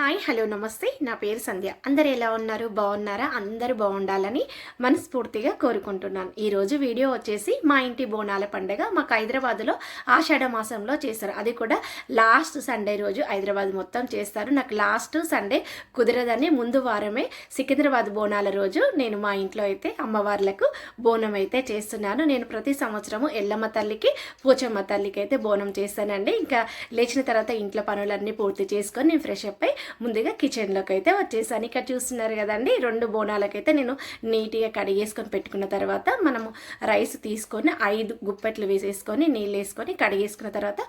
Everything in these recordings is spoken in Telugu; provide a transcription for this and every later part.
హాయ్ హలో నమస్తే. నా పేరు సంధ్య. అందరు ఎలా ఉన్నారు? బాగున్నారా? అందరూ బాగుండాలని మనస్ఫూర్తిగా కోరుకుంటున్నాను. ఈరోజు వీడియో వచ్చేసి మా ఇంటి బోనాల పండుగ. మాకు హైదరాబాద్లో ఆషాఢ మాసంలో చేస్తారు అది కూడా లాస్ట్ సండే రోజు హైదరాబాద్ మొత్తం చేస్తారు. నాకు లాస్ట్ సండే కుదరదని ముందు వారమే సికింద్రాబాద్ బోనాల రోజు నేను మా ఇంట్లో అయితే అమ్మవార్లకు బోనం అయితే చేస్తున్నాను. నేను ప్రతి సంవత్సరము ఎల్లమ్మ తల్లికి పోచమ్మ తల్లికి అయితే బోనం చేస్తానండి. ఇంకా లేచిన తర్వాత ఇంట్లో పనులన్నీ పూర్తి చేసుకొని నేను ఫ్రెష్ అప్ అయి ముందుగా కిచెన్లోకి అయితే వచ్చేసాను. ఇక్కడ చూస్తున్నారు కదండి రెండు బోనాలకైతే నేను నీట్గా కడిగేసుకొని పెట్టుకున్న తర్వాత మనము రైస్ తీసుకొని ఐదు గుప్పెట్లు వేసేసుకొని నీళ్ళు వేసుకొని కడిగేసుకున్న తర్వాత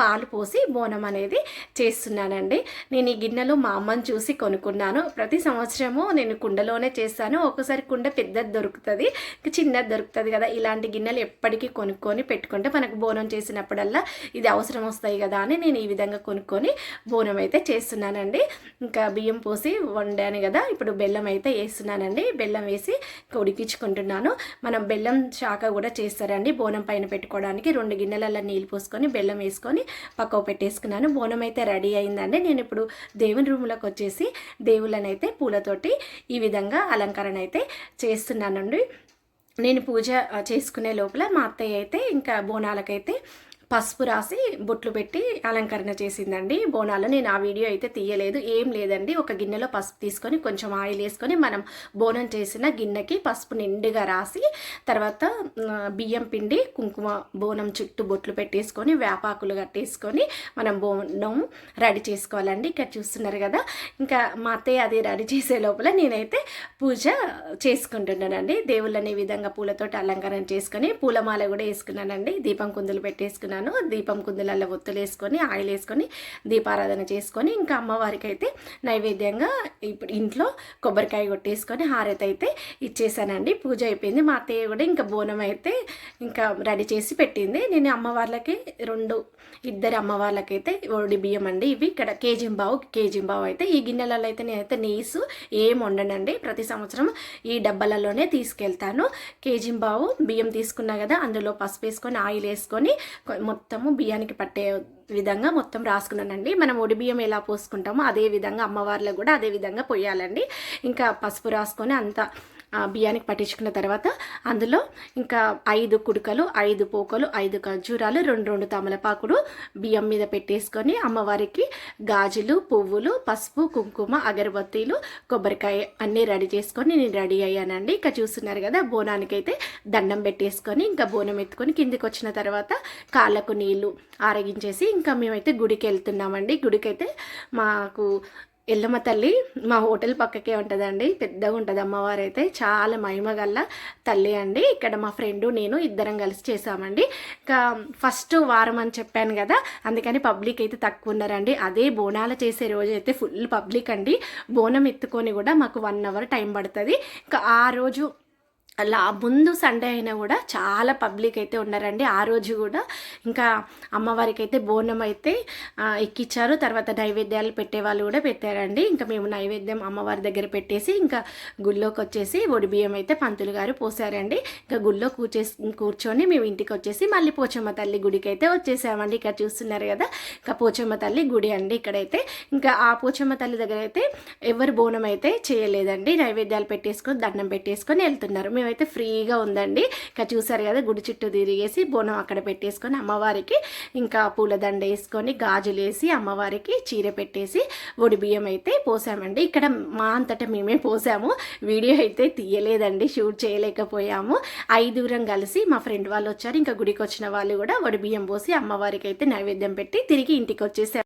పాలు పోసి బోనం అనేది చేస్తున్నానండి. నేను ఈ గిన్నెలు మా అమ్మని చూసి కొనుక్కున్నాను. ప్రతి సంవత్సరము నేను కుండలోనే చేస్తాను. ఒక్కోసారి కుండ పెద్దది దొరుకుతుంది. చిన్నది దొరుకుతుంది కదా. ఇలాంటి గిన్నెలు ఎప్పటికీ కొనుక్కొని పెట్టుకుంటే మనకు బోనం చేసినప్పుడల్లా ఇది అవసరం వస్తాయి కదా అని నేను ఈ విధంగా కొనుక్కొని బోనం అయితే చేస్తున్నానండి. ఇంకా బియ్యం పోసి వండాను కదా. ఇప్పుడు బెల్లం అయితే వేస్తున్నానండి. బెల్లం వేసి ఉడికించుకుంటున్నాను. మనం బెల్లం శాఖ కూడా చేస్తారండి. బోనం పైన పెట్టుకోవడానికి రెండు గిన్నెలలో నీళ్ళు పోసుకొని బెల్లం వేసుకొని పక్కకు పెట్టేసుకున్నాను. బోనం అయితే రెడీ అయిందండి. నేను ఇప్పుడు దేవుని రూమ్లోకి వచ్చేసి దేవుళ్ళని అయితే పూలతోటి ఈ విధంగా అలంకరణ అయితే చేస్తున్నానండి. నేను పూజ చేసుకునే లోపల మా అత్తయ్య అయితే ఇంకా బోనాలకైతే పసుపు రాసి బొట్లు పెట్టి అలంకరణ చేసిందండి. బోనాలు నేను ఆ వీడియో అయితే తీయలేదు. ఏం లేదండి. ఒక గిన్నెలో పసుపు తీసుకొని కొంచెం ఆయిల్ వేసుకొని మనం బోనం చేసిన గిన్నెకి పసుపు నిండుగా రాసి తర్వాత బియ్యం పిండి కుంకుమ బోనం చుట్టూ బొట్లు పెట్టేసుకొని వేపాకులు కట్టేసుకొని మనం బోనం రెడీ చేసుకోవాలండి. ఇక్కడ చూస్తున్నారు కదా. ఇంకా మా అత్తయ్య అది రెడీ చేసే లోపల నేనైతే పూజ చేసుకుంటున్నానండి. దేవుళ్ళని విధంగా పూలతోటి అలంకరణ చేసుకొని పూలమాల కూడా వేసుకున్నానండి. దీపం కుందులు పెట్టేసుకున్నాను. దీపం కుందులలో ఒత్తులు వేసుకొని ఆయిల్ వేసుకొని దీపారాధన చేసుకొని ఇంకా అమ్మవారికి అయితే నైవేద్యంగా ఇప్పుడు ఇంట్లో కొబ్బరికాయ కొట్టేసుకొని హారతి అయితే ఇచ్చేసానండి. పూజ అయిపోయింది. మా అత్తయ్య కూడా ఇంకా బోనం అయితే ఇంకా రెడీ చేసి పెట్టింది. నేను అమ్మవార్లకి రెండు ఇద్దరు అమ్మవార్లకైతే ఒడి బియ్యం అండి ఇవి. ఇక్కడ కేజింబావు కేజింబావు అయితే ఈ గిన్నెలలో అయితే నేనైతే నీసు ఏం వండనండి. ప్రతి సంవత్సరం ఈ డబ్బాలలోనే తీసుకెళ్తాను. కేజింబావు బియ్యం తీసుకున్నా కదా అందులో పసుపు వేసుకొని ఆయిల్ వేసుకొని మొత్తము బియ్యానికి పట్టే విధంగా మొత్తం రాసుకున్నానండి. మనం ఒడి బియ్యం ఎలా పోసుకుంటామో అదే విధంగా అమ్మవార్లకు కూడా అదే విధంగా పోయాలండి. ఇంకా పసుపు రాసుకొని అంతా బియ్యానికి పట్టించుకున్న తర్వాత అందులో ఇంకా ఐదు కుడుకలు ఐదు పోకలు ఐదు ఖర్జూరాలు రెండు రెండు తమలపాకులు బియ్యం మీద పెట్టేసుకొని అమ్మవారికి గాజులు పువ్వులు పసుపు కుంకుమ అగరబత్తీలు కొబ్బరికాయ అన్నీ రెడీ చేసుకొని నేను రెడీ అయ్యానండి. ఇంకా చూస్తున్నారు కదా బోనానికి అయితే దండం పెట్టేసుకొని ఇంకా బోనం ఎత్తుకొని కిందికి వచ్చిన తర్వాత కాళ్ళకు నీళ్ళు ఆరగించేసి ఇంకా మేమైతే గుడికి వెళ్తున్నామండి. గుడికైతే మాకు ఎల్లమ్మ తల్లి మా హోటల్ పక్కకే ఉంటుందండి పెద్దగా ఉంటుంది అమ్మవారు అయితే చాలా మహిమగల్ల తల్లి అండి. ఇక్కడ మా ఫ్రెండ్ నేను ఇద్దరం కలిసి చేసామండి. ఇంకా ఫస్ట్ వారం అని చెప్పాను కదా అందుకని పబ్లిక్ అయితే తక్కువ ఉన్నారండి. అదే బోనాలు చేసే రోజు అయితే ఫుల్ పబ్లిక్ అండి. బోనం ఎత్తుకొని కూడా మాకు వన్ అవర్ టైం పడుతుంది. ఇంకా ఆ రోజు అలా ముందు సండే అయినా కూడా చాలా పబ్లిక్ అయితే ఉన్నారండి. ఆ రోజు కూడా ఇంకా అమ్మవారికి అయితే బోనం అయితే ఎక్కిచ్చారు. తర్వాత నైవేద్యాలు పెట్టే వాళ్ళు కూడా పెట్టారండి. ఇంకా మేము నైవేద్యం అమ్మవారి దగ్గర పెట్టేసి ఇంకా గుళ్ళోకి వచ్చేసి ఒడి బియ్యం అయితే పంతులు గారు పోసారండి. ఇంకా గుళ్ళో కూర్చేసి కూర్చొని మేము ఇంటికి వచ్చేసి మళ్ళీ పోచమ్మ తల్లి గుడికి అయితే వచ్చేసామండి. ఇక్కడ చూస్తున్నారు కదా ఇంకా పోచమ్మ తల్లి గుడి అండి ఇక్కడైతే. ఇంకా ఆ పోచమ్మ తల్లి దగ్గర అయితే ఎవరు బోనం అయితే చేయలేదండి. నైవేద్యాలు పెట్టేసుకొని దండం పెట్టేసుకొని వెళ్తున్నారు. మేము అయితే ఫ్రీగా ఉందండి. ఇంకా చూసారు కదా గుడి చుట్టూ తిరిగేసి బోనం అక్కడ పెట్టేసుకొని అమ్మవారికి ఇంకా పూలదండ వేసుకొని గాజులు వేసి అమ్మవారికి చీర పెట్టేసి ఒడి బియ్యం అయితే పోసామండి. ఇక్కడ మా అంతటా మేమే పోసాము. వీడియో అయితే తీయలేదండి షూట్ చేయలేకపోయాము. ఐదుగురం కలిసి మా ఫ్రెండ్ వాళ్ళు వచ్చారు. ఇంకా గుడికి వచ్చిన వాళ్ళు కూడా ఒడి బియ్యం పోసి అమ్మవారికి అయితే నైవేద్యం పెట్టి తిరిగి ఇంటికి వచ్చేసారు.